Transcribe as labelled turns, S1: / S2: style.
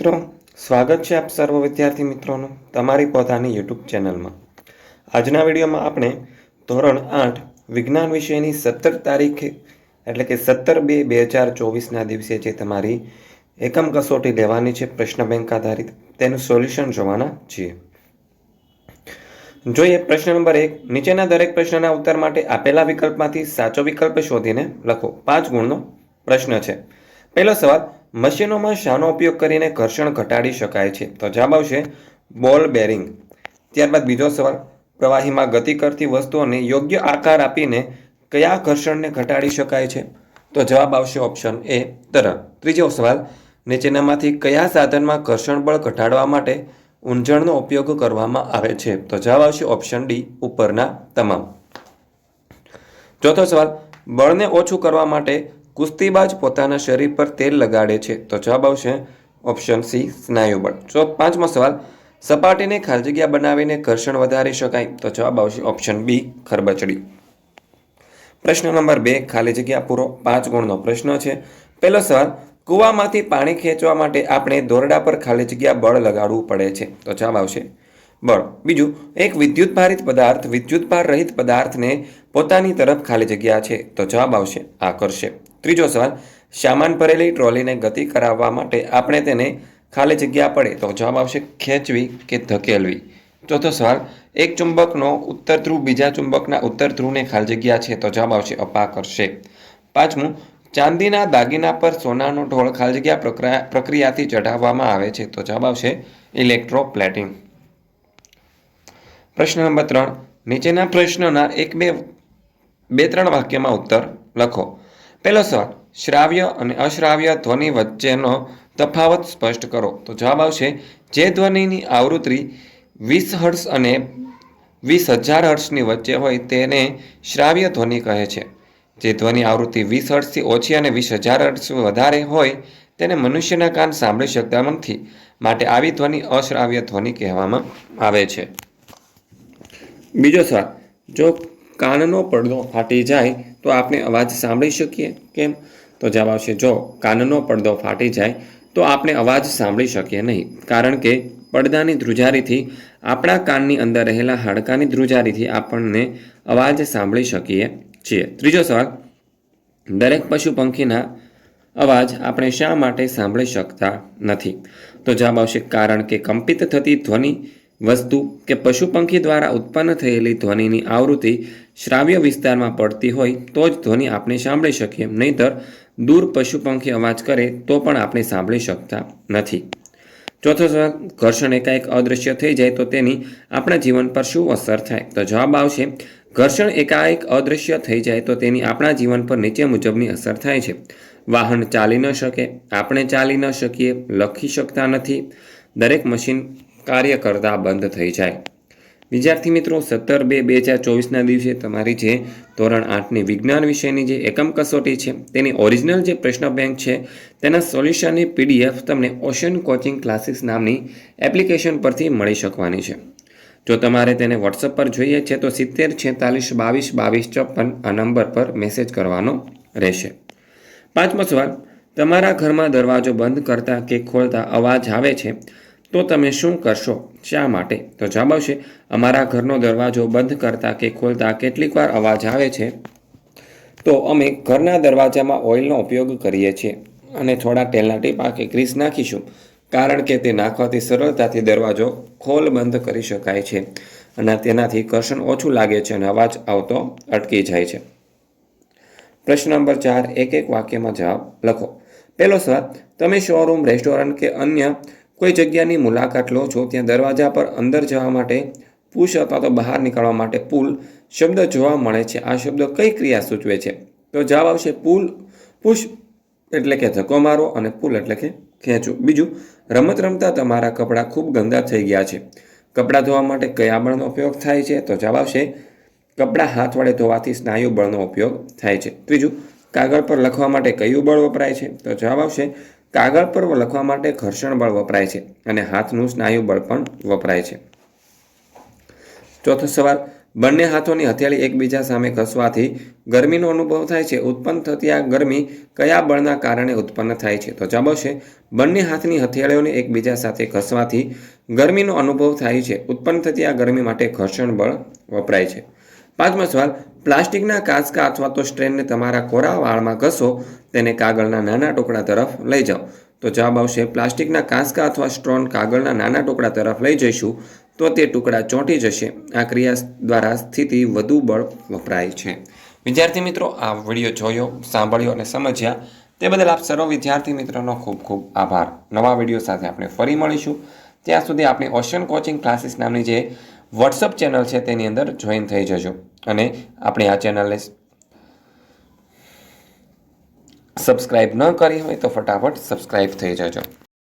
S1: મિત્રો, સ્વાગત છે આપ સર્વ વિદ્યાર્થી મિત્રોનું તમારી પોતાની યુટ્યુબ ચેનલમાં. આજના વિડીયોમાં આપણે ધોરણ આઠ, વિજ્ઞાન વિષયની સત્તર તારીખે, એટલે કે સત્તર બે બે હજાર ચોવીસના દિવસે જે તમારી એકમ કસોટી લેવાની છે, પ્રશ્ન બેંક આધારિત, તેનું સોલ્યુશન જોવાના છીએ. જોઈએ પ્રશ્ન નંબર એક, નીચેના દરેક પ્રશ્નના ઉત્તર માટે આપેલા વિકલ્પમાંથી સાચો વિકલ્પ શોધીને લખો. પાંચ ગુણનો પ્રશ્ન છે. પહેલો સવાલ મશીનોમાં શાનો ઉપયોગ કરીને ઘર્ષણ ઘટાડી શકાય છે. તો જવાબ આવશે બોલ બેરિંગ. ત્યારબાદ બીજો સવાલ, પ્રવાહીમાં ગતિ કરતી વસ્તુઓને યોગ્ય આકાર આપીને કયા ઘર્ષણને ઘટાડી શકાય છે? તો જવાબ આવશે ઓપ્શન એ તરણ ત્રીજો સવાલ, નીચેનામાંથી કયા સાધનમાં ઘર્ષણ બળ ઘટાડવા માટે ઊંઝણનો ઉપયોગ કરવામાં આવે છે? તો જવાબ આવશે ઓપ્શન ડી, ઉપરના તમામ. ચોથો સવાલ, બળને ઓછું કરવા માટે કુસ્તીબાજ પોતાના શરીર પર તેલ લગાડે છે. તો જવાબ આવશે ઓપ્શન સી સ્નાયુબળ ચો પાંચમો સવાલ, સપાટીને ખાલી જગ્યા બનાવીને ઘર્ષણ વધારી શકાય, તો જવાબ આવશે ઓપ્શન બી, ખરબચડી. પ્રશ્ન નંબર બે, ખાલી જગ્યા પૂરો પાંચ ગુણનો પ્રશ્ન છે. પહેલો સવાલ, કૂવામાંથી પાણી ખેંચવા માટે આપણે દોરડા પર ખાલી જગ્યા બળ લગાડવું પડે છે. તો જવાબ આવશે બળ. બીજું, એક વિદ્યુત ભારિત પદાર્થ વિદ્યુત ભાર રહિત પદાર્થને પોતાની તરફ ખાલી જગ્યા છે. તો જવાબ આવશે આકર્ષે ત્રીજો સવાલ સામાન ભરેલી ટ્રોલીને ગતિ કરાવવા માટે આપણે તેને ખાલી જગ્યા પડે તો જવાબ આવશે ખેંચવી કે ધકેલવી? ચોથો સવાલ, એક ચુંબકનો ઉત્તર ધ્રુવ બીજા ચુંબકના ઉત્તર ધ્રુવને ખાલી જગ્યા છે તો જવાબ આવશે અપાકર્ષે. પાંચમું, ચાંદીના દાગીના પર સોનાનો ઢોળ ખાલી જગ્યા પ્રક્રિયા, પ્રક્રિયાથી ચઢાવવામાં આવે છે તો જવાબ આવશે ઇલેક્ટ્રોપ્લેટિંગ પ્રશ્ન નંબર ત્રણ, નીચેના પ્રશ્નના એક બે બે ત્રણ વાક્યમાં ઉત્તર લખો. પહેલો સવાલ, શ્રાવ્ય અને અશ્રાવ્ય ધ્વનિ વચ્ચેનો તફાવત સ્પષ્ટ કરો. તો જવાબ આવશે, જે ધ્વનિની આવૃત્તિ વીસ હર્ટ્સ અને વીસ હજાર હર્ટ્સની વચ્ચે હોય તેને શ્રાવ્ય ધ્વનિ કહે છે. જે ધ્વનિ આવૃત્તિ વીસ હર્ટ્સથી ઓછી અને વીસ હજાર હર્ટ્સ વધારે હોય તેને મનુષ્યના કાન સાંભળી શકતા નથી. માટે આવી ધ્વનિ અશ્રાવ્ય ધ્વનિ કહેવામાં આવે છે. બીજો સવાલ, જો કાનનો પડદો ફાટી જાય તો આપણે અવાજ સાંભળી શકીએ? કેમ? તો જવાબ આવશે, જો કાનનો પડદો ફાટી જાય તો આપણે અવાજ સાંભળી શકીએ નહીં. કારણ કે પડદાની ધ્રુજારીથી, આપણા કાનની અંદર રહેલા હાડકાની ધ્રુજારીથી આપણને અવાજ સાંભળી શકીએ છીએ. ત્રીજો સવાલ, દરેક પશુ પંખીના અવાજ આપણે શા માટે સાંભળી શકતા નથી? તો જવાબ આવશે, કારણ કે કંપિત થતી ધ્વનિ વસ્તુ કે પશુ પંખી દ્વારા ઉત્પન્ન થયેલી ધ્વનિની આવૃત્તિ શ્રાવ્ય વિસ્તારમાં પડતી હોય તો જ ધ્વનિ આપણે સાંભળી શકીએ. નહીંતર દૂર પશુ પંખી અવાજ કરે તો પણ આપણે સાંભળી શકતા નથી. ચોથો સવાલ, ઘર્ષણ એકાએક અદૃશ્ય થઈ જાય તો તેની આપણા જીવન પર શું અસર થાય? તો જવાબ આવશે, ઘર્ષણ એકાએક અદૃશ્ય થઈ જાય તો તેની આપણા જીવન પર નીચે મુજબની અસર થાય છે. વાહન ચાલી ન શકે, આપણે ચાલી ન શકીએ, લખી શકતા નથી. દરેક મશીન કાર્ય કરતા બંધ થઈ જાય. વિદ્યાર્થી મિત્રો, સત્તર બે બે હજાર ચોવીસના દિવસે તમારી જે ધોરણ આઠની વિજ્ઞાન વિષયની જે એકમ કસોટી છે, તેની ઓરિજિનલ જે પ્રશ્ન બેંક છે, તેના સોલ્યુશનની પીડીએફ તમને ઓશન કોચિંગ ક્લાસીસ નામની એપ્લિકેશન પરથી મળી શકવાની છે. જો તમારે તેને વોટ્સઅપ પર જોઈએ છે, તો સિત્તેર, છેતાલીસ, બાવીસ બાવીસ, ચોપન આ નંબર પર મેસેજ કરવાનો રહેશે. પાંચમો સવાલ, તમારા ઘરમાં દરવાજો બંધ કરતા કે ખોલતા અવાજ આવે છે? તો તમે શું કરશો? શા માટે? તો જવાબ આવશે, અમારા ઘરનો દરવાજો બંધ કરતા કે ખોલતા કેટલીક વાર અવાજ આવે છે. તો અમે ઘરના દરવાજામાં ઓઇલનો ઉપયોગ કરીએ છીએ અને થોડા તેલના ટીપા કે ગ્રીસ નાખીશું, કારણ કે તે નાખવાથી સરળતાથી દરવાજો ખોલ બંધ કરી શકાય છે અને તેનાથી ઘર્ષણ ઓછું લાગે છે અને અવાજ આવતો અટકી જાય છે. પ્રશ્ન નંબર ચાર, એક એક વાક્યમાં જવાબ લખો. પહેલો સવાલ, તમે શોરૂમ, રેસ્ટોરન્ટ કે અન્ય કોઈ જગ્યાની મુલાકાત લો છો, ત્યાં દરવાજા પર અંદર જવા માટે, પુશ અથવા તો બહાર નીકળવા માટે પુલ, શબ્દ જોવા મળે છે. આ શબ્દ કઈ ક્રિયા સૂચવે છે? તો જવાબ આવશે પુલ, પુશ એટલે કે ધક્કો મારો અને પુલ એટલે કે ખેંચો. બીજું, રમત રમતા તમારા કપડાં ખૂબ ગંદા થઈ ગયા છે. કપડાં ધોવા માટે કયા બળનો ઉપયોગ થાય છે? તો જવાબ આવશે કપડાં હાથ વડે ધોવાથી સ્નાયુ બળનો ઉપયોગ થાય છે. ત્રીજું, કાગળ પર લખવા માટે કયું બળ વપરાય છે? તો જવાબ આવશે કાગળ પર લખવા માટે ઘર્ષણ બળ વપરાય છે અને હાથનું સ્નાયુ બળ પણ વપરાય છે. ચોથો સવાલ, બંને હાથોની હથેળી એકબીજા સામે ઘસવાથી ગરમીનો અનુભવ થાય છે. ઉત્પન્ન થતી આ ગરમી કયા બળના કારણે ઉત્પન્ન થાય છે? તો જવાબ છે બંને હાથની હથેળીઓને એકબીજા સાથે ઘસવાથી ગરમીનો અનુભવ થાય છે. ઉત્પન્ન થતી આ ગરમી માટે ઘર્ષણ બળ વપરાય છે. પાંચમો સવાલ પ્લાસ્ટિકના કાચકા અથવા તો સ્ટ્રેનને તમારા કોરા વાળમાં ઘસો, તેને કાગળના નાના ટુકડા તરફ લઈ જાઓ. તો જવાબ આવશે, પ્લાસ્ટિકના કાંસકા અથવા સ્ટ્રોન કાગળના નાના ટુકડા તરફ લઈ જઈશું, તો તે ટુકડા ચોંટી જશે. આ ક્રિયા દ્વારા સ્થિતિ વધુ બળ વપરાય છે. વિદ્યાર્થી મિત્રો, આ વીડિયો જોયો, સાંભળ્યો અને સમજ્યા, તે બદલ આપ સર્વ વિદ્યાર્થી મિત્રોનો ખૂબ ખૂબ આભાર. નવા વીડિયો સાથે આપણે ફરી મળીશું. ત્યાં સુધી આપણે ઓશન કોચિંગ ક્લાસીસ નામની જે વોટ્સઅપ ચેનલ છે તેની અંદર જોઈન થઈ જજો. અને આપણે આ ચેનલને સબસ્ક્રાઈબ ન કરી હોય તો ફટાફટ સબસ્ક્રાઈબ થઈ જજો.